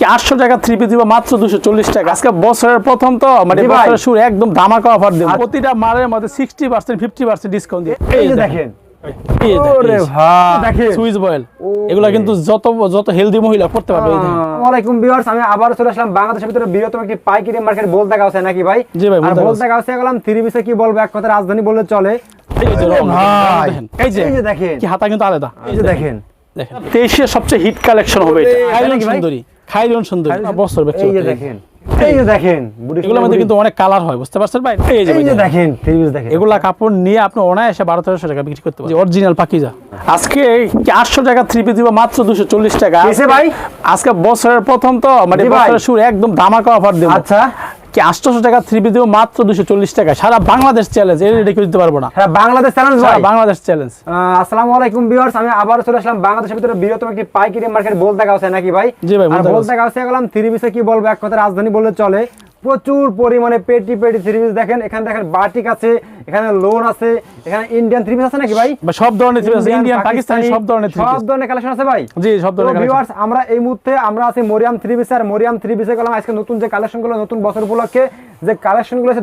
কি আটশো টাকা থ্রি পিস দিব? মাত্র দুশো চল্লিশ টাকা। আজকে বছরের প্রথম তো মানে বছরের শুরু একদম ধামাকা অফার দেবো। প্রতিটা মালের মধ্যে sixty percent fifty percent discount দিয়ে। এই যে দেখেন। এই যে ওরে দেখেন, ভাই। দেখেন। সুইচ বয়েল এগুলা কিন্তু যত যত হেলদি মহিলা করতে পারবে এই ভিউয়ার্স আমি আবার চলে আসলাম বাংলাদেশের ভিতরে বৃহত্তম একটি পাইকারি মার্কেট বলতে নাকি ভাই? জি ভাই, আর বলতে বলতে গাছে গেলাম থ্রি পিসে কি বলব এক কথা রাজধানী বললে চলে। এই যে দেখেন, এই যে এই যে দেখেন। কি হাতা কিন্তু আলাদা। এই যে দেখেন। দেখেন। তেইশের সবচেয়ে হিট কালেকশন হবে এটা। ওরে, খাইলন সুন্দরী। খাইলন সুন্দরী। বছর এই যে দেখেন। এই যে দেখেন এগুলোর মধ্যে কিন্তু অনেক কালার হয় বুঝতে পারছেন ভাই? এই যে এই ভাই যে দেখেন। দেখেন দেখেন। এগুলা কাপড় নিয়ে আপনি অনায়াসে বারো তেরোশো টাকা বিক্রি করতে পারেন অরিজিনাল পাকিজা। আজকে আটশো টাকা থ্রি পিস দিব মাত্র দুশো চল্লিশ টাকা। আজকে- ভাই? আজকে বছরের প্রথম তো মানে ভাই। বছরের শুরু একদম ধামাকা অফার দেবো। আচ্ছা। কি আটশোশো টাকা থ্রি পিস দেবো? মাত্র দুশো চল্লিশ টাকা সারা বাংলাদেশ চ্যালেঞ্জ এর রেডি করতে দিতে পারব না। হ্যাঁ বাংলাদেশ চ্যালেঞ্জ বাংলাদেশ চ্যালেঞ্জ আসসালামু আলাইকুম ভিউয়ার্স আমি আবার চলে আসলাম বাংলাদেশের ভিতরে। বৃহত্তম একটি পাইকারি মার্কেট বলতে গাছে নাকি ভাই? জি ভাই, বলতে গাছে গেলাম থ্রি পিসে কি বলব? এক কথা রাজধানী বললে চলে। প্রচুর পরিমাণে পেটি পেটি থ্রি পিস দেখেন। এখানে দেখেন বাটিক আছে এখানে লোন আছে এখানে ইন্ডিয়ান থ্রি পিস আছে নাকি ভাই? সব ধরনের থ্রি পিস ইন্ডিয়ান পাকিস্তানি সব ধরনের থ্রি সব ধরনের কালেকশন আছে ভাই। জি সব ধরনের ভিউয়ার্স আমরা এই মুহূর্তে আমরা আছি মরিয়াম থ্রি পিস আর মরিয়াম থ্রি পিসে গেলাম। আজকে নতুন যে কালেকশনগুলো নতুন বছর উপলক্ষে যে কালেকশনগুলো আছে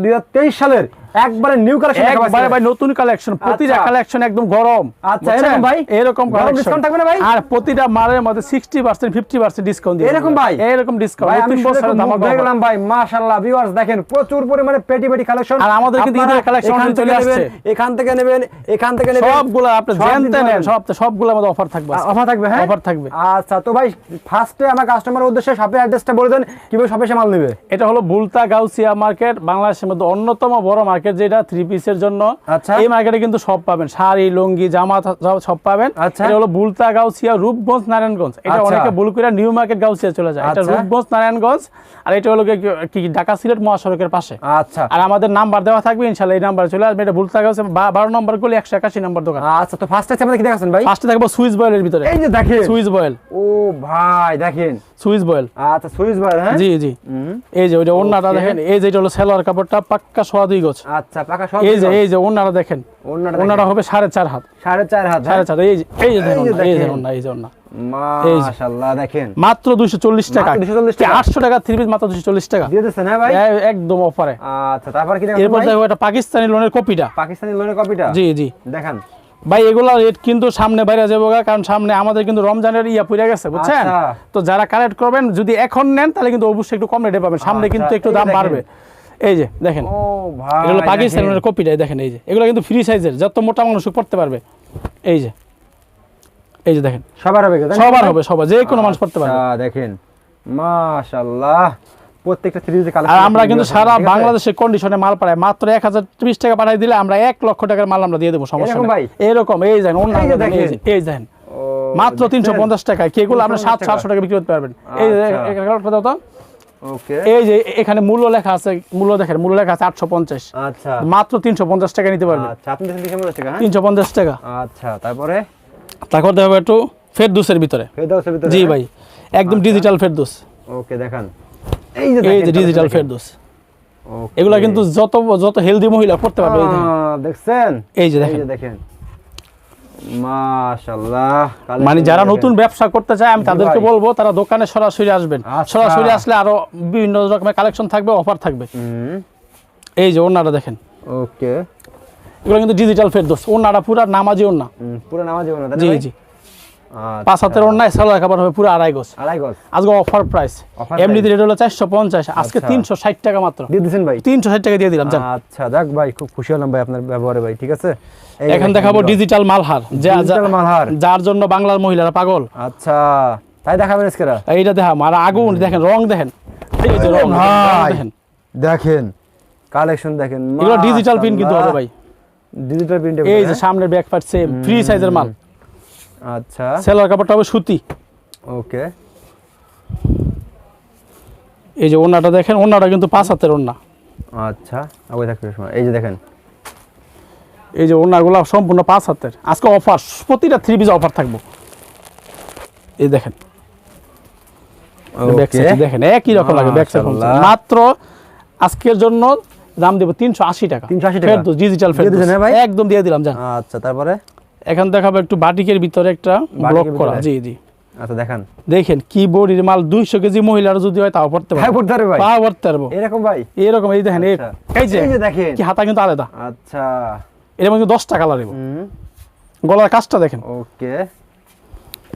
সালের একবারে নিউ কালেকশন একবারে ভাই নতুন কালেকশন প্রতিটা আচ্ছা। কালেকশন একদম গরম আচ্ছা, এরকম ভাই? এরকম গরম collection। থাকবে না ভাই? আর প্রতিটা মালের মধ্যে sixty percent fifty percent discount দিয়ে এরকম ভাই? এরকম ডিসকাউন্ট আমি নতুন শুনে বছরের খুব ধামাকা মুগ্ধ offer। গেলাম ভাই মাশাআল্লাহ ভিউয়ার্স দেখেন প্রচুর পরিমাণে পেটি পেটি কালেকশন আর আমাদের কিন্তু ঈদের collection চলে আসছে। এখান থেকে নেবেন এখান থেকে নেবেন সবগুলো আপনি জানতে নেন সব সবগুলোর মধ্যে অফার থাকবে অফার থাকবে হ্যাঁ অফার থাকবে আচ্ছা তো ভাই ফার্স্টে আমার কাস্টমারের উদ্দেশ্যে শপের অ্যাড্রেসটা বলে দেন কীভাবে শপে মাল নেবে এটা হলো বুলতা গাউসিয়া মার্কেট বাংলাদেশের মধ্যে অন্যতম বড় মার্কেট যেটা থ্রি পিসের জন্য। আচ্ছা। এই মার্কেটে কিন্তু সব পাবেন। শাড়ি লুঙ্গি জামা সব- পাবেন। আচ্ছা। এটা হলো বুলতা গাউসিয়া রূপগঞ্জ নারায়ণগঞ্জ। এটা আচ্ছা। অনেকে ভুল করে নিউ মার্কেট গাউসিয়া চলে যায়। এটা। রূপগঞ্জ নারায়ণগঞ্জ। আর এটা হলো কি- ঢাকা সিলেট মহাসড়কের পাশে। আচ্ছা। আর আমাদের নাম্বার দেওয়া থাকবে ইনশাল্লাহ এই নাম্বার চলে আসবে। এটা বুলতা গাউসিয়া বারো নম্বর করলে একশো একাশি নম্বর দোকান। আচ্ছা তো ফার্স্টে আমাদের কি দেখাচ্ছেন ভাই? ফার্স্টে থাকব সুইচ বয়েলের ভিতরে। এই যে দেখেন। সুইচ বয়েল ও ভাই দেখেন। সুইচ বয়েল আচ্ছা সুইচ ভাই হ্যাঁ? জি জি। এই যে ওইটা ওন্নাটা Okay. দেখেন। এই যে এটা হলো সেলোয়ার কাপড়টা পাক্কা সোয়া দুই গজ। আচ্ছা পাকা সব এই যে এই যে ওন্নাটা দেখেন ওন্নাটা হবে সাড়ে চার হাত। সাড়ে চার হাত সাড়ে চার এই যে এই যে এই যে ওন্না, এই যে দেখেন। ওন্না, এই যে ওন্না। এই যে। মাশাআল্লাহ দেখেন। মাত্র দুশো চল্লিশ টাকা। 240 টাকা? আটশো টাকা থ্রি পিস মাত্র দুশো চল্লিশ টাকা। দিয়ে দিচ্ছেন হ্যাঁ ভাই? একদম অফারে আচ্ছা তারপর কি দেখাচ্ছেন এরপর দেখো এটা পাকিস্তানি লোনের কপিটা পাকিস্তানি লোনের কপিটা জি জি। দেখান। ভাই এগুলা রেট কিন্তু সামনে বাইরে যাব কারণ সামনে আমাদের কিন্তু রমজানের ইয়া পড়ে গেছে বুঝছেন? আচ্ছা। তো যারা কালেক্ট করবেন যদি এখন নেন তাহলে কিন্তু অবশ্যই একটু কম রেটে পাবেন। সামনে আচ্ছা, কিন্তু একটু দাম বাড়বে। এই যে দেখেন। ও ভাই এগুলো পাকিস্তানি দেখেন। লোনের কপিটাই দেখেন এই যে। এগুলো কিন্তু ফ্রি সাইজের যত মোটা মানুষ পড়তে পারবে। এই যে। এই যে দেখেন। সবার হবে সবার হবে সবার যে কোনো মানুষ পড়তে পারবে। আচ্ছা, দেখেন। মাশাআল্লাহ। প্রত্যেকটা কালার আর আমরা কিন্তু সারা বাংলাদেশের কন্ডিশনে মাল পাঠাই মাত্র এক হাজার ত্রিশ টাকা পাঠাই দিলে আমরা এক লক্ষ টাকার মাল আমরা দিয়ে দেবো সমস্যা এরকম ভাই? এরকম এই দেখেন অন্য এই যে দেখেন। মাত্র তিনশো পঞ্চাশ টাকায় কেগুলো আপনি 350 সাতশো টাকা। আটশো টাকা বিক্রি করতে পারবেন। এই যে আচ্ছা। কালারটা দাও তো। ওকে। এই যে এখানে মূল্য লেখা আছে মূল্য দেখেন মূল্য লেখা আছে আটশো পঞ্চাশ। আচ্ছা। মাত্র তিনশো পঞ্চাশ টাকা নিতে পারবেন আচ্ছা আপনি দেখেন কেমন আছে হ্যাঁ? তিনশো পঞ্চাশ টাকা। আচ্ছা তারপরে? তারপর দেখো একটু ফেরদুসের ভিতরে। জি হ্যাঁ? ভাই একদম ডিজিটাল ফেরদুস। ওকে দেখান। এই যে এই দেখেন, যে ডিজিটাল দেখেন। ফেরদুস। এগুলা কিন্তু যত যত হেলদি মহিলা পড়তে পারবে দেখছেন? এই যে দেখেন। মানে যারা নতুন ব্যবসা করতে চায় আমি তাদেরকে বলব তারা দোকানে সরাসরি আসবেন। আচ্ছা। সরাসরি আসলে আরও বিভিন্ন রকমের কালেকশন থাকবে অফার থাকবে। এই যে ওনারা দেখেন। ওকে। এগুলো কিন্তু ডিজিটাল ফেরদোস ওনারা পুরো নামাজি ওনা পুরো নামাজি ওনা জি জি। পাঁচ হাতের সালোয়ার কাপড় হবে পুরো আড়াই আড়াই গজ। আজকে অফার প্রাইস। রেট হলো চারশো পঞ্চাশ আজকে আচ্ছা। তিনশো ষাট টাকা মাত্র। দিয়ে দিছেন ভাই? তিনশো ষাট টাকা দিয়ে দিলাম আচ্ছা যাক ভাই খুব খুশি হলাম ভাই আপনার ব্যবহারে ভাই ঠিক আছে? এখন দেখাবো ডিজিটাল মালহার। মালহার। যার জন্য বাংলার মহিলারা পাগল। আচ্ছা তাই দেখাবেন আজকেরা এইটা দেখাম আর আগুন দেখেন রং দেখেন। এই যে রং। দেখেন। দেখেন কালেকশন দেখেন এগুলো ডিজিটাল প্রিন্ট কিন্তু হবে ভাই। ডিজিটাল প্রিন্ট এই যে সামনের ব্যাক পার্ট সেম ফ্রি সাইজের মাল। আচ্ছা। সেলার কাপড়টা হবে সুতি। ওকে। এই যে ওনাটা দেখেন ওনাটা কিন্তু পাঁচ হাতের ওনা আচ্ছা আগে থাকবে এই যে দেখেন। এই যে ওনাগুলো সম্পূর্ণ পাঁচ হাতের। আজকে অফার প্রতিটা থ্রি পিস অফার থাকব। এই দেখেন। দেখেন একই রকম লাগে ব্যাক মাত্র আজকের জন্য দাম দেবো তিনশো আশি টাকা। 380 টাকা। ডিজিটাল একদম দিয়ে দিলাম জান আচ্ছা তারপরে? এখন দেখাবো একটু বাটিকের ভিতরে একটা ব্লক করা। জি জি। আচ্ছা দেখান। দেখেন কি বডির মাল দুইশো কেজি মহিলার যদি হয় তাও পড়তে হ্যাঁ পারবে পড়তে পারবে ভাই। পড়তে পারব। এরকম ভাই? এরকম এই দেখেন এই-। যে দেখেন। কি হাতা কিন্তু আলাদা। আচ্ছা। এর মধ্যে দশটা কালার দিব গলার কাজটা দেখেন। ওকে।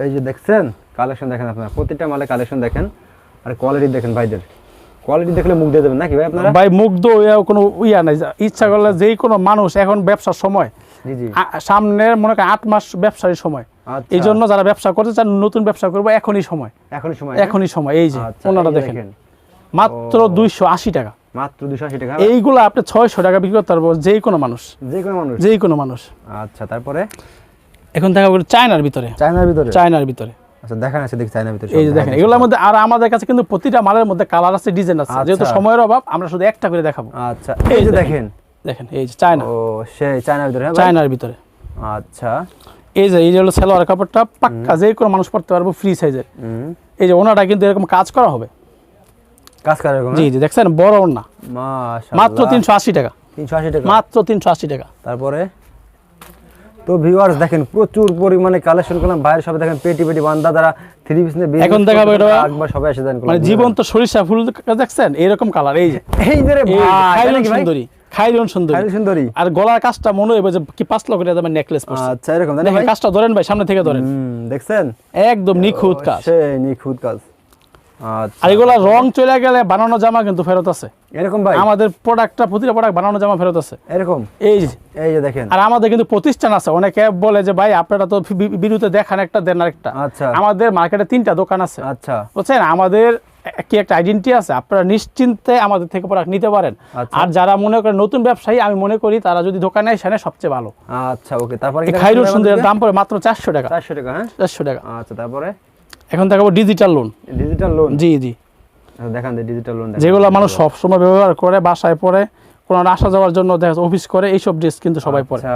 এই যে দেখছেন কালেকশন দেখেন আপনারা। প্রতিটা মালে কালেকশন দেখেন। আর কোয়ালিটি দেখেন ভাইদের। কোয়ালিটি দেখলে মুখ দিয়ে দেবেন নাকি ভাই আপনারা? ভাই মুগ্ধ কোনো ইয়া নাই। ইচ্ছা করলে যেই কোনো মানুষ এখন ব্যবসার সময় সামনের মনে করেন আট মাস ব্যবসার সময়। আচ্ছা। এই জন্য যারা ব্যবসা করতে চান নতুন ব্যবসা করব এখনই সময়। এখনই সময় এখনই সময় এই যে আচ্ছা, ওনারা দেখেন। মাত্র দুইশো আশি টাকা। মাত্র দুশো আশি টাকা। এইগুলো আপনি ছয়শো টাকা বিক্রি করতে পারব যেই কোনো মানুষ। যে কোনো মানুষ। যেই কোনো মানুষ। আচ্ছা তারপরে? এখন দেখা গেলো চায়নার ভিতরে। চায়নার ভিতরে? চায়নার ভিতরে। আচ্ছা দেখান আছে দেখি চায়নার ভিতরে এই যে দেখেন এগুলোর মধ্যে আর আমাদের কাছে কিন্তু প্রতিটা মালের মধ্যে কালার আছে ডিজাইন আছে। যেহেতু সময়ের অভাব আমরা শুধু একটা করে দেখাবো। আচ্ছা এই যে দেখেন দেখেন এই যে চায়না। ও সেই চায়নার ভিতরে হ্যাঁ চায়নার ভিতরে। আচ্ছা। এই যে এই যে হলো সেলোয়ার কাপড়টা পাক্কা যে কোনো মানুষ পড়তে পারব ফ্রি সাইজের এই যে ওনাটা কিন্তু এরকম কাজ করা হবে। কাজ করে এরকম জি জি দেখছেন বড় ওনা মাত্র তিনশো আশি টাকা। তিনশো আশি টাকা? মাত্র তিনশো আশি টাকা। তারপরে? তো ভিউয়ার্স দেখেন প্রচুর পরিমাণে কালেকশন করলাম। বাইরে সবাই দেখেন পেটি পেটি বান্দা দ্বারা থ্রি পিস নিয়ে এখন দেখাবো এটা একবার সবাই এসে দেন মানে জীবন্ত সরিষা ফুল দেখছেন? এরকম কালার এই যে। এই যে ভাই? সুন্দরী। খাইরন সুন্দরী। খাইরন সুন্দরী। আর গলার কাজটা মনে কি পাঁচ লক্ষ টাকা দামের নেকলেস পড়ছে আচ্ছা এরকম ভাই? কাজটা ধরেন ভাই সামনে থেকে ধরেন। দেখছেন? একদম নিখুঁত কাজ। সেই নিখুঁত কাজ। আচ্ছা। আর এগুলা রং চলে গেলে বানানো জামা কিন্তু ফেরত আছে। এরকম ভাই? আমাদের প্রোডাক্টটা প্রতিটা প্রোডাক্ট বানানো জামা ফেরত আছে। এরকম? এই যে। এই যে দেখেন। আর আমাদের কিন্তু প্রতিষ্ঠান আছে। অনেকে বলে যে ভাই আপনারা তো বিরুতে দেখান একটা দেন আরেকটা। আচ্ছা। আমাদের মার্কেটে তিনটা দোকান আছে। আচ্ছা। বুঝছেন? আমাদের কি একটা আইডেন্টি আছে? আপনারা নিশ্চিন্তে আমাদের থেকে প্রোডাক্ট নিতে পারেন। আচ্ছা। আর যারা মনে করেন নতুন ব্যবসায়ী আমি মনে করি তারা যদি দোকানে এসে সবচেয়ে ভালো। আচ্ছা ওকে। তারপরে খাইরুল সুন্দরের দাম পড়ে মাত্র চারশো টাকা। চারশো টাকা হ্যাঁ? চারশো টাকা। আচ্ছা তারপরে? এখন দেখাবো ডিজিটাল লোন ডিজিটাল লোন জি জি। দেখান দে ডিজিটাল লোন যেগুলো মানুষ সবসময় ব্যবহার করে বাসায় পড়ে কোনো আসা যাওয়ার জন্য দেখা অফিস করে এইসব ড্রেস কিন্তু সবাই পরে। আচ্ছা।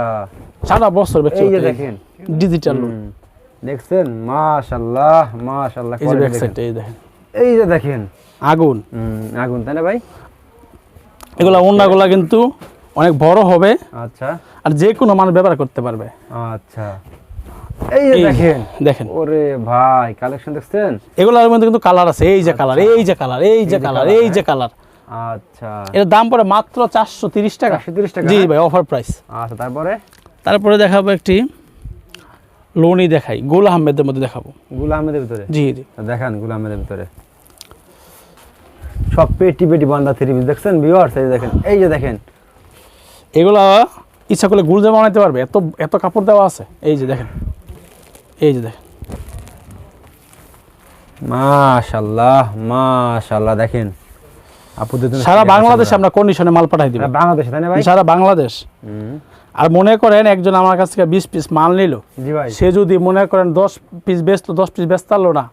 সারা বছর এই যে দেখেন। ডিজিটাল লোন দেখছেন? মাশাআল্লাহ মাশাআল্লাহ এই দেখেন। এই যে দেখেন। আগুন। আগুন তাই না ভাই? এগুলা ওন্নাগুলা কিন্তু অনেক বড় হবে। আচ্ছা। আর যে কোনো মানুষ ব্যবহার করতে পারবে। আচ্ছা। এই যে দেখেন। দেখেন। ওরে ভাই কালেকশন দেখছেন? এগুলোর মধ্যে কিন্তু কালার আছে। এই যে কালার এই যে কালার এই যে কালার এই যে কালার আচ্ছা। এর দাম পড়ে মাত্র চারশো তিরিশ টাকা। 430 টাকা, জি হ্যাঁ? ভাই অফার প্রাইস আচ্ছা তারপরে? তারপরে দেখাবো একটি লোনই দেখাই। গোল আহমেদের মধ্যে দেখাবো। গুলা আহমেদের ভিতরে? জি জি। দেখানগুলা আহমেদের ভিতরে। সব পেটি পেটি বান্দা থ্রি পিস দেখছেন ভিউয়ার্স এই দেখেন এই যে দেখেন। এগুলা ইচ্ছা করলে গুল জামা বানাইতে পারবে। এত এত কাপড় দেওয়া আছে। এই যে দেখেন এই যে দেখেন। মাশাআল্লাহ মাশাআল্লাহ দেখেন। আপুদের সারা বাংলাদেশে আমরা কন্ডিশনে মাল পাঠাই দিব? বাংলাদেশে তাই না ভাই? সারা বাংলাদেশ। আর মনে করেন একজন আমার কাছ থেকে বিশ পিস মাল নিল। সে যদি মনে করেন দশ পিস বেচলো দশ পিস বেচতে পারল না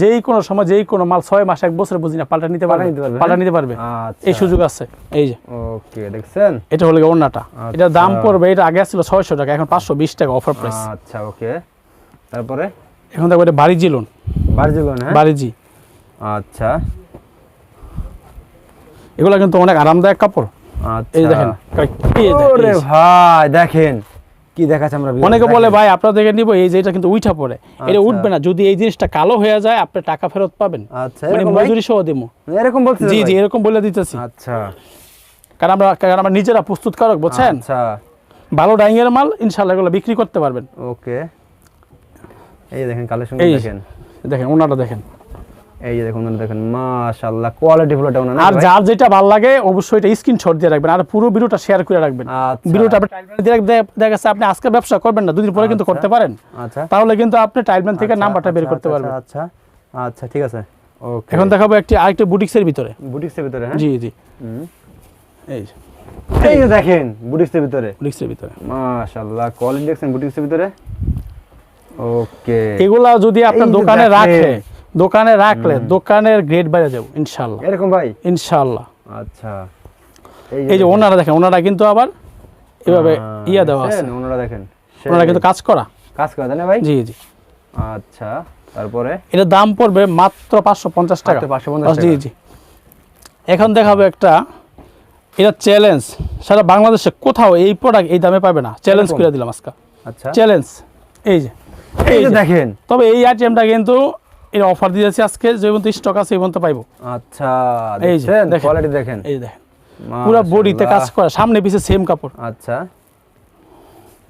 যেই কোনো সময় যেই কোনো মাল ছয় মাস এক বছর বুঝি না পাল্টা নিতে পারবে পাল্টা নিতে পারবে, হ্যাঁ? আচ্ছা। এই সুযোগ আছে এই যে। ওকে দেখছেন? এটা হলো ওড়নাটা। এটার দাম আচ্ছা। পড়বে এটা আগে ছিল ছয়শো টাকা এখন পাঁচশো বিশ টাকা অফার প্রাইস আচ্ছা ওকে। তারপরে? এখন দেখো এটা বাড়ি জিলুন বার্জিলন হ্যাঁ? বাড়ি জি আচ্ছা। এগুলো কিন্তু অনেক আরামদায়ক কাপড়। আচ্ছা এই দেখেন ওরে ভাই দেখেন কি দেখাচ্ছে আমরা viewers, অনেকে বলে দেখেন। ভাই আপনাদেরকে নিব এই যে এটা কিন্তু উঠা পড়ে। এটা আচ্ছা। উঠবে না। যদি এই জিনিসটা কালো হয়ে যায় আপনি টাকা ফেরত পাবেন। আচ্ছা মানে মজুরি সহ দিব এরকম বলছে জি জি এরকম বলে দিতেছি। আচ্ছা। কারণ আমরা কারণ আমরা নিজেরা প্রস্তুতকারক বুঝছেন? আচ্ছা। ভালো ডাইং এর মাল এগুলো বিক্রি করতে পারবেন। ওকে। এই দেখেন কালেকশন দেখেন। দেখেন ওনাটা দেখেন। এই যে দেখুন দেখেন মাশাআল্লাহ কোয়ালিটি ফুল এটা আর যার যেটা ভালো লাগে অবশ্যই এটা স্ক্রিনশট দিয়ে রাখবেন আর পুরো ভিডিওটা শেয়ার করে রাখবেন। আচ্ছা। ভিডিওটা আপনি টাইলম্যান দিয়ে দেখা গেছে আপনি আজকে ব্যবসা করবেন না দুদিন পরে কিন্তু আচ্ছা। করতে পারেন। আচ্ছা। তাহলে কিন্তু আপনি টাইলম্যান থেকে নাম্বারটা বের আচ্ছা, করতে আচ্ছা, পারবেন। আচ্ছা আচ্ছা ঠিক আছে। ওকে এখন দেখাবো একটি আরেকটা বুটিক্সের ভিতরে। বুটিক্সের ভিতরে হ্যাঁ? জি জি। এই এই দেখেন বুটিক্সের ভিতরে। বুটিক্সের ভিতরে। মাশাআল্লাহ কোয়ালিটি দেখছেন বুটিক্সের ভিতরে? ওকে এগুলা যদি আপনার দোকানে রাখে দোকানে রাখলে দোকানের গ্রেড বাইরে যাব ইনশাল্লাহ এরকম ভাই? ইনশাল্লাহ আচ্ছা। এই যে ওনারা দেখেন ওনারা কিন্তু আবার এভাবে ইয়া দেওয়া আছে। ওনারা দেখেন। ওনারা কিন্তু কাজ করা। কাজ করে তাই না ভাই? জি জি। আচ্ছা তারপরে? এটার দাম পড়বে মাত্র পাঁচশো পঞ্চাশ টাকা। মাত্র 550 জি জি। এখন দেখাবো একটা এটা চ্যালেঞ্জ সারা বাংলাদেশে কোথাও এই প্রোডাক্ট এই দামে পাবে না। চ্যালেঞ্জ? করে দিলাম আজকে। আচ্ছা। চ্যালেঞ্জ এই যে এই যে। দেখেন। তবে এই আইটেমটা কিন্তু এর অফার দিয়েছে আজকে যে পর্যন্ত স্টক আছে এই পর্যন্ত পাইবো। আচ্ছা এই দেখেন। কোয়ালিটি দেখেন। এই দেখেন। পুরো বডিতে কাজ করা সামনে পিছে সেম কাপড়। আচ্ছা।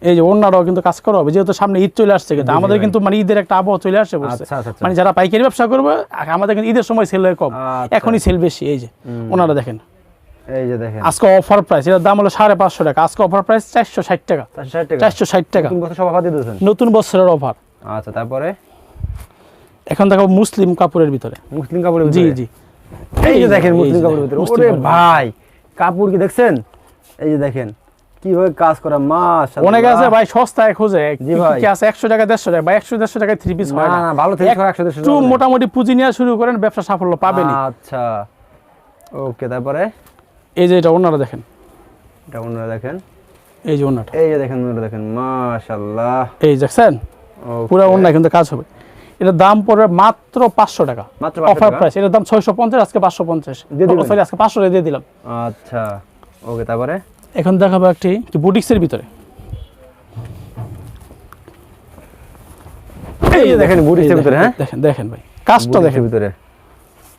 এই যে অন্যরাও কিন্তু কাজ করা হবে যেহেতু সামনে ঈদ চলে আসছে কিন্তু আমাদের কিন্তু মানে ঈদের একটা আবহাওয়া চলে আসছে আচ্ছা, আচ্ছা, আচ্ছা। মানে যারা পাইকারি ব্যবসা করবে আমাদের কিন্তু ঈদের সময় সেল হয় কম। এখনই সেল বেশি এই যে। ওনারা দেখেন। এই যে দেখেন। আজকে অফার প্রাইস এটার দাম হলো সাড়ে পাঁচশো টাকা। আজকে অফার প্রাইস চারশো ষাট টাকা। চারশো ষাট টাকা। নতুন বছরের অফার আচ্ছা তারপরে? এখন দেখো মুসলিম কাপড়ের ভিতরে। মুসলিম কাপড়ের জি জি। এই যে দেখেন মুসলিম কাপড়ের ভিতরে। ওরে। ভাই কাপড় কি দেখছেন? এই যে দেখেন কীভাবে কাজ করা মাশাআল্লাহ। অনেক আছে ভাই সস্তায় খোঁজে জি কি- ভাই। কি আছে? একশো টাকা দেড়শো টাকা। বা একশো দেড়শো টাকায় থ্রি পিস হয় না। না ভালো থেকে একশো দেড়শো একটু মোটামুটি পুঁজি নেওয়া শুরু করেন ব্যবসা সাফল্য পাবেনই। আচ্ছা। ওকে তারপরে? এই যে এটা ওনারা দেখেন। এটা অন্যরা দেখেন। এই যে ওনাটা। এই যে দেখেন অন্যরা দেখেন মাশাআল্লাহ। এই দেখছেন. পুরো অন্য কিন্তু কাজ হবে। এটার দাম পড়বে মাত্র পাঁচশো টাকা। মাত্র অফার প্রাইস এটার দাম ছয়শো পঞ্চাশ আজকে পাঁচশো পঞ্চাশ? সরি আজকে পাঁচশো টাকা দিয়ে দিলাম। আচ্ছা ওকে তারপরে? এখন দেখাবো একটি বুটিক্সের ভিতরে। এই দেখেন বুটিক্সের ভিতরে, হ্যাঁ? দেখেন দেখেন ভাই কাজটা দেখেন। ভিতরে।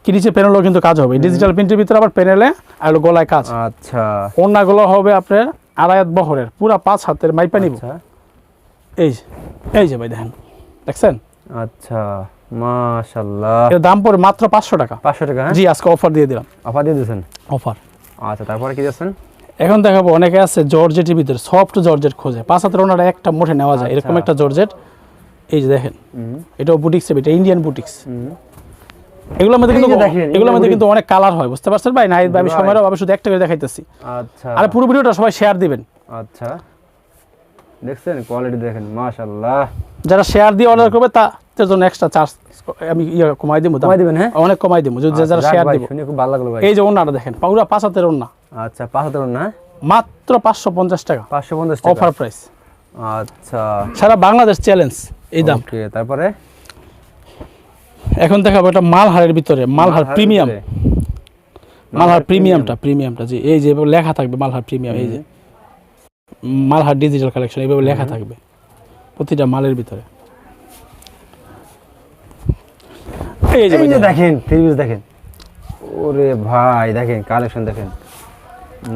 কি নিচে প্যানেলও কিন্তু কাজ হবে। ডিজিটাল প্রিন্টের ভিতরে আবার প্যানেলে আর গলায় কাজ। আচ্ছা। হবে আপনার আড়ায়াত বহরের পুরা পাঁচ হাতের মাইপা নিব। আচ্ছা। এই যে এই যে ভাই দেখেন দেখছেন? আচ্ছা মাশাআল্লাহ। এর দাম পড়ে মাত্র পাঁচশো টাকা। পাঁচশো টাকা হ্যাঁ? জি আজকে অফার দিয়ে দিলাম। অফার দিয়ে দিয়েছেন? অফার আচ্ছা তারপরে কি দিয়েছেন? এখন দেখাবো অনেকে আছে জর্জেটের ভিতরে সফট জর্জেট খোঁজে। পাঁচ হাতের ওনারা একটা মুঠে নেওয়া যায় এরকম আচ্ছা। একটা জর্জেট। এই যে দেখেন এটাও বুটিক্স এটা ইন্ডিয়ান বুটিক্স। এগুলোর মধ্যে কিন্তু দেখেন, এগুলোর মধ্যে কিন্তু অনেক কালার হয় বুঝতে পারছেন ভাই? না আমি ভাই। সময়ের অভাবে শুধু একটা করে দেখাইতেছি। আচ্ছা। আর পুরো ভিডিওটা সবাই শেয়ার দিবেন। আচ্ছা। দেখছেন? কোয়ালিটি দেখেন মাশাআল্লাহ। যারা শেয়ার দিয়ে অর্ডার করবে তা তার জন্য এক্সট্রা চার্জ আমি ইয়ে কমাই দিব। কমাই দিবেন, হ্যাঁ? অনেক কমাই দিব যদি যারা শেয়ার দিব। শুনে খুব ভালো লাগল ভাই। এই যে ওনাটা দেখেন পুরো পাঁচ হাতের ওনা আচ্ছা পাঁচ হাজার না মাত্র পাঁচশো পঞ্চাশ টাকা। পাঁচশো পঞ্চাশ টাকা। অফার প্রাইস আচ্ছা। সারা বাংলাদেশ চ্যালেঞ্জ এই দাম। তারপরে? এখন দেখাবো এটা মালহারের ভিতরে মালহার প্রিমিয়াম? মালহার প্রিমিয়ামটা প্রিমিয়ামটা জি এই যে লেখা থাকবে মালহার প্রিমিয়াম এই যে। মালহার ডিজিটাল কালেকশন এইভাবে লেখা থাকবে। প্রতিটা মালের ভিতরে। এই যে দেখেন। দেখেন থ্রি পিস দেখেন। ওরে ভাই দেখেন কালেকশন দেখেন।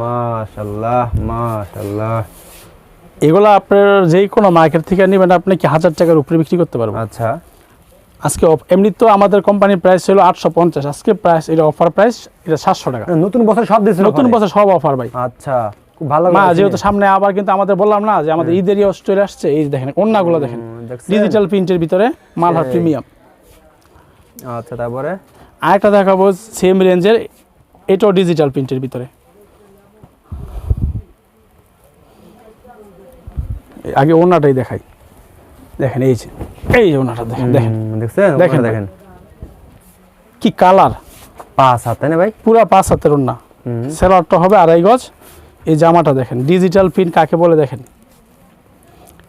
মাশাআল্লাহ মাশাআল্লাহ। এগুলো আপনার যেই কোনো মার্কেট থেকে নেবেন আপনি কি হাজার টাকার উপরে বিক্রি করতে পারবেন? আচ্ছা। আজকে এমনি তো আমাদের কোম্পানির প্রাইস ছিল আটশো পঞ্চাশ আজকে প্রাইস এটা অফার প্রাইস এটা সাতশো টাকা। নতুন বছর সব দিয়েছেন নতুন বছর সব অফার ভাই। আচ্ছা। ভালো মা যেহেতু সামনে আবার কিন্তু আমাদের বললাম না যে আমাদের ঈদের ইয়ে চলে আসছে এই দেখেন অন্যগুলো দেখেন। ডিজিটাল প্রিন্টের ভিতরে মালহার প্রিমিয়াম। আচ্ছা তারপরে? আরেকটা দেখাবো সেম রেঞ্জের এটাও ডিজিটাল প্রিন্টের ভিতরে। আগে ওনাটাই দেখাই। দেখেন এই যে এই যে ওনাটা দেখেন দেখেন। দেখেন দেখেন। কি কালার পাঁচ হাত না ভাই? পুরা পাঁচ হাতের ওনা সেলারটা হবে আড়াই গজ। এই জামাটা দেখেন ডিজিটাল প্রিন্ট কাকে বলে দেখেন?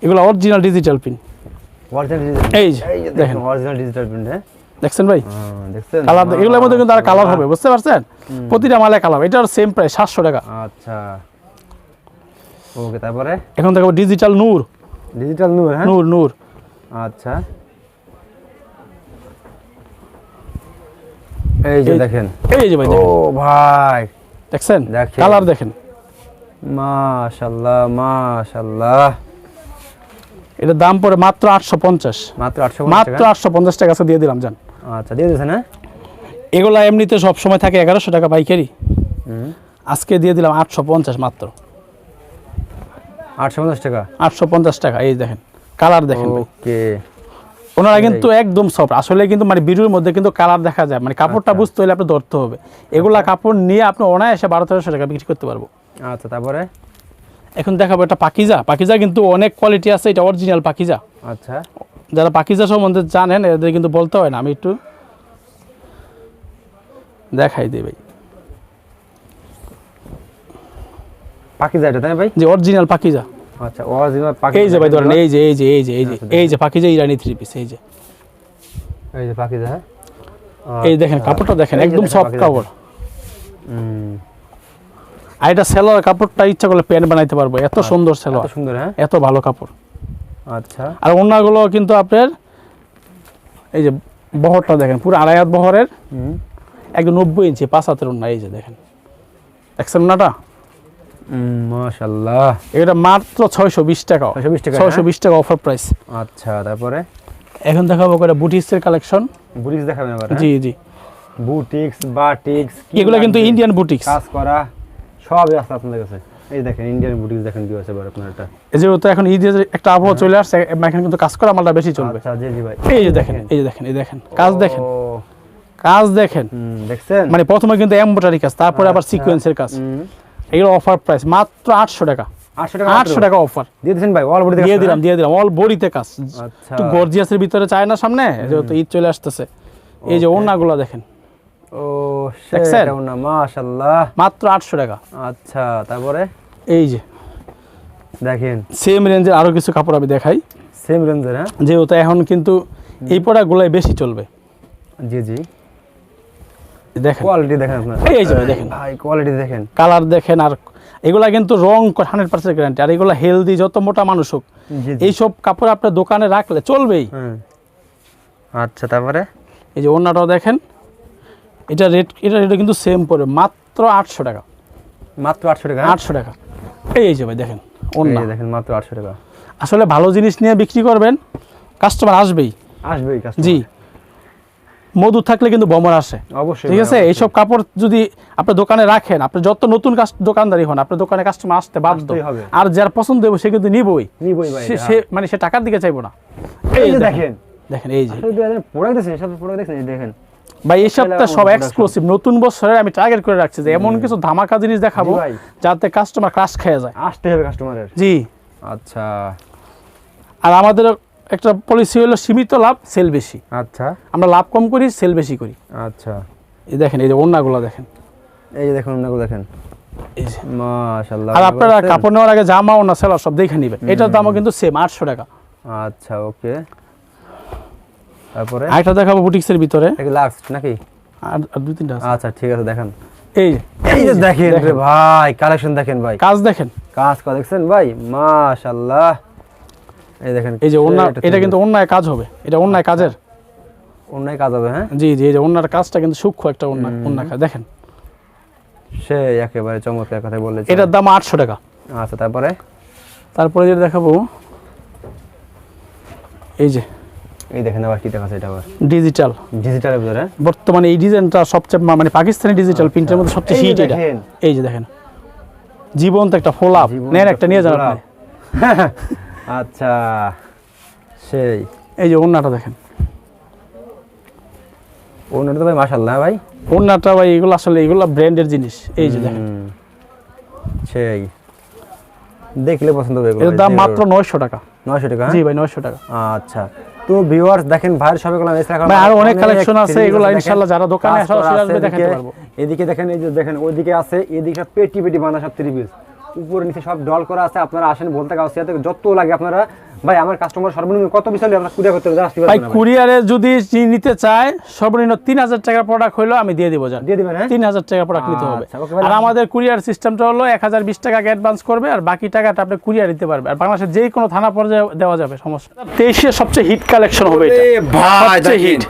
এগুলো অরিজিনাল ডিজিটাল digital- এই দেখেন। অরিজিনাল ডিজিটাল হ্যাঁ দেখছেন? ভাই কালার এগুলোর মধ্যে কিন্তু আর কালার হবে বুঝতে পারছেন? প্রতিটা মালে কালার এটার সেম প্রাইস সাতশো টাকা। আচ্ছা। ওকে তারপরে? এখন দেখো ডিজিটাল নূর। ডিজিটাল নূর হ্যাঁ? নূর নূর। আচ্ছা। এই যে দেখেন। এই যে ভাই ও ভাই। দেখছেন? কালার দেখেন। মাশাআল্লাহ মাশাআল্লাহ এটার দাম পড়ে মাত্র আটশো পঞ্চাশ। মাত্র আটশো মাত্র আটশো পঞ্চাশ টাকা দিয়ে দিলাম জান। আচ্ছা দিয়ে দিয়েছেন হ্যাঁ? এগুলা এমনিতে সব সময় থাকে এগারোশো টাকা পাইকারি। আজকে দিয়ে দিলাম আটশো পঞ্চাশ মাত্র। আটশো পঞ্চাশ টাকা? আটশো পঞ্চাশ টাকা এই দেখেন কালার দেখেন। ওকে। ওনারা কিন্তু একদম সফট। আসলে কিন্তু মানে ভিডিওর মধ্যে কিন্তু কালার দেখা যায়। মানে কাপড়টা বুঝতে হলে আপনি ধরতে হবে। এগুলা কাপড় নিয়ে আপনি অনায়াসে বারো তেরোশো টাকা বিক্রি করতে পারব। আচ্ছা তারপরে? এখন দেখাবো এটা পাকিজা। পাকিজা কিন্তু অনেক কোয়ালিটি আছে এটা অরিজিনাল পাকিজা। আচ্ছা। যারা পাকিজা সম্বন্ধে জানেন এদের কিন্তু বলতে হয় না আমি একটু দেখাই দিই ভাই। যায় এটা তাই ভাই? যে অরিজিনাল পাকিজা। আচ্ছা অরিজিনাল পাখি এই যে ভাই ধরেন এই যে এই যে এই যে এই যে এই যে পাকিজা ইরানি থ্রি পিস এই যে। এই যে পাখি যায় এই দেখেন কাপড়টা দেখেন একদম সফট কাপড়। হুম। আর এটা সেলোয়ার কাপড়টা ইচ্ছা করলে প্যান্ট বানাইতে পারব। এত সুন্দর এত সেলোয়ার। সুন্দর হ্যাঁ? এত ভালো কাপড়। আচ্ছা। আর অন্যগুলো কিন্তু আপনার এই যে বহরটা দেখেন পুরো আড়াই হাত বহরের। একদম নব্বই ইঞ্চি পাঁচ হাতের অন্য এই যে দেখেন। দেখছেন ওনাটা? মাশাল্লাহ এটা মাত্র ছয়শো বিশ টাকা। 620 টাকা, ছয়শো হ্যাঁ? বিশ টাকা অফার প্রাইস আচ্ছা তারপরে? এখন দেখাবো করে বুটিক্সের কালেকশন বুটিক্স দেখাবেন আবার জি জি। বুটিক্স বাটিক্স এগুলো কিন্তু ইন্ডিয়ান বুটিক্স। কাজ করা। সবই আছে আপনাদের কাছে এই দেখেন ইন্ডিয়ান বুটিক্স দেখেন কি আছে আপনার এটা যেহেতু এখন ঈদের একটা আবহাওয়া চলে আসছে এখানে কিন্তু কাজ করা মালটা বেশি চলবে। আচ্ছা জি জি ভাই। এই যে দেখেন এই যে দেখেন এই দেখেন কাজ দেখেন। কাজ দেখেন। দেখছেন? মানে প্রথমে কিন্তু এমব্রয়ডারি কাজ তারপরে আবার আচ্ছা। সিকোয়েন্সের কাজ। হুম, এগুলো অফার প্রাইস মাত্র আটশো টাকা। আটশো টাকা অফার দিয়ে দিয়েছেন ভাই অল বডি দিয়ে দিলাম দিয়ে দিলাম অল বডিতে কাজ। আচ্ছা। একটু গর্জিয়াসের ভিতরে চায় না সামনে যেহেতু ঈদ চলে আসতেছে। এই যে. ওনাগুলো দেখেন। ও। দেখছেন? না মাশাআল্লাহ। মাত্র আটশো টাকা। আচ্ছা তারপরে? এই যে। দেখেন। সেম রেঞ্জের আরও কিছু কাপড় আমি দেখাই। সেম রেঞ্জের হ্যাঁ? যেহেতু এখন কিন্তু এই প্রোডাক্টগুলাই বেশি চলবে। জি জি। দেখেন। কোয়ালিটি দেখেন আপনার। এই যে দেখেন। ভাই কোয়ালিটি দেখেন। কালার দেখেন আর এগুলা কিন্তু রং হান্ড্রেড পার্সেন্ট গ্যারান্টি আর এগুলো হেলদি যত মোটা মানুষ হোক এইসব কাপড় আপনার দোকানে রাখলে চলবেই। আচ্ছা তারপরে? এই যে ওনাটাও দেখেন। এটা রেট এটা রেটও কিন্তু সেম পড়বে মাত্র আটশো টাকা। মাত্র আটশো টাকা? আটশো টাকা। এই যে ভাই দেখেন এই ওনা যে দেখেন মাত্র আটশো টাকা। আসলে ভালো জিনিস নিয়ে বিক্রি করবেন কাস্টমার আসবেই। আসবেই জি। মধু থাকলে কিন্তু বমর আসে। অবশ্যই ঠিক আছে? এইসব কাপড় যদি আপনার দোকানে রাখেন আপনি যত নতুন দোকানদারি হন আপনার দোকানে কাস্টমার আসতে বাধ্য। হবে। আর যার পছন্দ হবে সে কিন্তু নিবই। নিবই সে- মানে সে টাকার দিকে চাইব না। এই দেখেন। দেখেন এই যে। প্রোডাক্ট দেখছেন সব প্রোডাক্ট দেখছেন দেখেন। ভাই এই সপ্তাহে সব। এক্সক্লুসিভ নতুন বছরে আমি টার্গেট করে রাখছি যে এমন কিছু ধামাকা জিনিস দেখাবো যাতে কাস্টমার ক্রাশ খেয়ে যায়। আসতে হবে কাস্টমারের জি। আচ্ছা। আর আমাদের একটা পলিসি হলো সীমিত লাভ সেল বেশি। আচ্ছা। আমরা লাভ কম করি সেল বেশি করি। আচ্ছা। এই দেখেন এই যে ওড়নাগুলো দেখেন। এই যে দেখুন ওনাগুলো দেখেন। মাশাআল্লাহ আর আপনারা কাপড় নেওয়ার আগে জামা ওনা সেলার সব দেখে নেবেন। এটার দামও কিন্তু সেম আটশো টাকা। আচ্ছা ওকে তারপরে? আরেকটা দেখাবো বুটিক্সের ভিতরে। লাস্ট নাকি? আর দুই তিনটা আছে। আচ্ছা ঠিক আছে দেখেন। এই এই যে দেখেন রে ভাই কালেকশন দেখেন ভাই। কাজ দেখেন। কাজ করা দেখছেন ভাই? মাশাআল্লাহ। এই দেখেন এই যে ওন্না এটা কিন্তু অন্যায় কাজ হবে। এটা অন্যায় কাজের। অন্যায় কাজ হবে হ্যাঁ? জি জি এই যে অন্যার কাজটা কিন্তু সূক্ষ্ম একটা অন্য অন্য কাজ। দেখেন। সে একেবারে চমৎকার কথা বলে এটার দাম আটশো টাকা। আচ্ছা তারপরে? তারপরে যেটা দেখাবো এই যে এই দেখেন আবার কি দেখাচ্ছে এটা আবার। ডিজিটাল ডিজিটালের ভিতরে? বর্তমানে এই ডিজাইনটা সবচেয়ে মানে পাকিস্তানি ডিজিটাল প্রিন্টের মধ্যে সবচেয়ে হিট এটা। এই যে দেখেন। জীবন্ত একটা ফোল আপ নেন একটা নিয়ে যান আপনি। আচ্ছা সেই। এই যে ওন্নাটা দেখেন। ওনাটা তো ভাই মাশাআল্লাহ ভাই। ওন্নাটা ভাই এগুলো আসলে এগুলো ব্র্যান্ডের জিনিস। এই যে দেখেন। সেই। দেখলে পছন্দ হবে এর দাম মাত্র নয়শো টাকা। নয়শো টাকা? জি ভাই নয়শো টাকা। আচ্ছা। তো ভিউয়ার্স দেখেন ভাইয়ের সবে গেলাম এছাড়া ভাই, আর অনেক কালেকশন আছে, এগুলো ইনশাআল্লাহ যারা দোকানে সরাসরি আসবে দেখাতে এদিকে। পারব। এদিকে দেখেন এই যে দেখেন ওইদিকে আছে এদিকে পেটি পেটি বানা সব থ্রি পিস উপরে নিচে সব ডল করা আছে আপনারা আসেন বলতে গাছ যত লাগে আপনারা ভাই আমার কাস্টমার সর্বনিম্ন কত কুরিয়ার করতে ভাই কুরিয়ারে যদি নিতে চায় সর্বনিম্ন তিন হাজার টাকার প্রোডাক্ট হলো আমি দিয়ে দিব জান দিয়ে দিবেন হ্যাঁ? তিন হাজার টাকা প্রোডাক্ট নিতে হবে। আচ্ছা, আর আমাদের কুরিয়ার সিস্টেমটা হলো এক হাজার বিশ টাকা অ্যাডভান্স করবে আর বাকি টাকাটা আপনি কুরিয়ার দিতে পারবে। আর বাংলাদেশের যে কোনো থানা পর্যায়ে দেওয়া যাবে সমস্যা। তেইশের সবচেয়ে হিট কালেকশন হবে এটা। ভাই সবচেয়ে হিট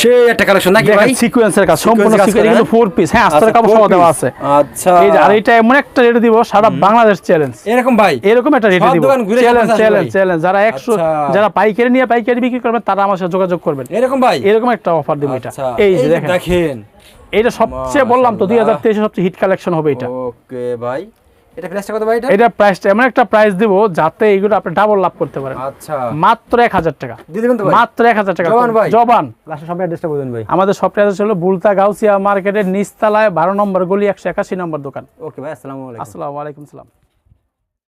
সেই একটা কালেকশন নাকি ভাই? সিকোয়েন্সের কাজ সম্পূর্ণ সিকোয়েন্স কিন্তু ফোর পিস হ্যাঁ? আস্তর আচ্ছা, কাপড় সহ দেওয়া আছে। আচ্ছা। এই আর এটা এমন একটা রেটে দিব সারা বাংলাদেশ চ্যালেঞ্জ এরকম ভাই? এরকম একটা রেটে দিব। চ্যালেঞ্জ চ্যালেঞ্জ চ্যালেঞ্জ যারা একশো আচ্ছা। যারা পাইকারি নিয়ে পাইকারি বিক্রি করবেন তারা আমার সাথে যোগাযোগ করবেন। এরকম ভাই? এরকম একটা অফার দিব এটা। আচ্ছা। এই যে যে দেখেন। দেখেন। এটা সবচেয়ে বললাম তো দুই হাজার তেইশে সবচেয়ে হিট কালেকশন হবে এটা। ওকে ভাই। এটা প্রাইসটা কত ভাই এটা? এটা প্রাইসটা এমন একটা প্রাইস দিব যাতে এইগুলো আপনি ডাবল লাভ করতে পারেন। আচ্ছা। মাত্র এক হাজার টাকা। দিয়ে দিবেন তো ভাই? মাত্র এক হাজার টাকা। জবান ভাই। জবান। লাস্ট সব অ্যাড্রেসটা বলুন ভাই। আমাদের সবটা হলো বুলতা গাউসিয়া মার্কেটের নিচতলায় বারো নম্বর গলি একশো একাশি নম্বর দোকান। ওকে ভাই আসসালামু আলাইকুম। আসসালামু আলাইকুম সালাম।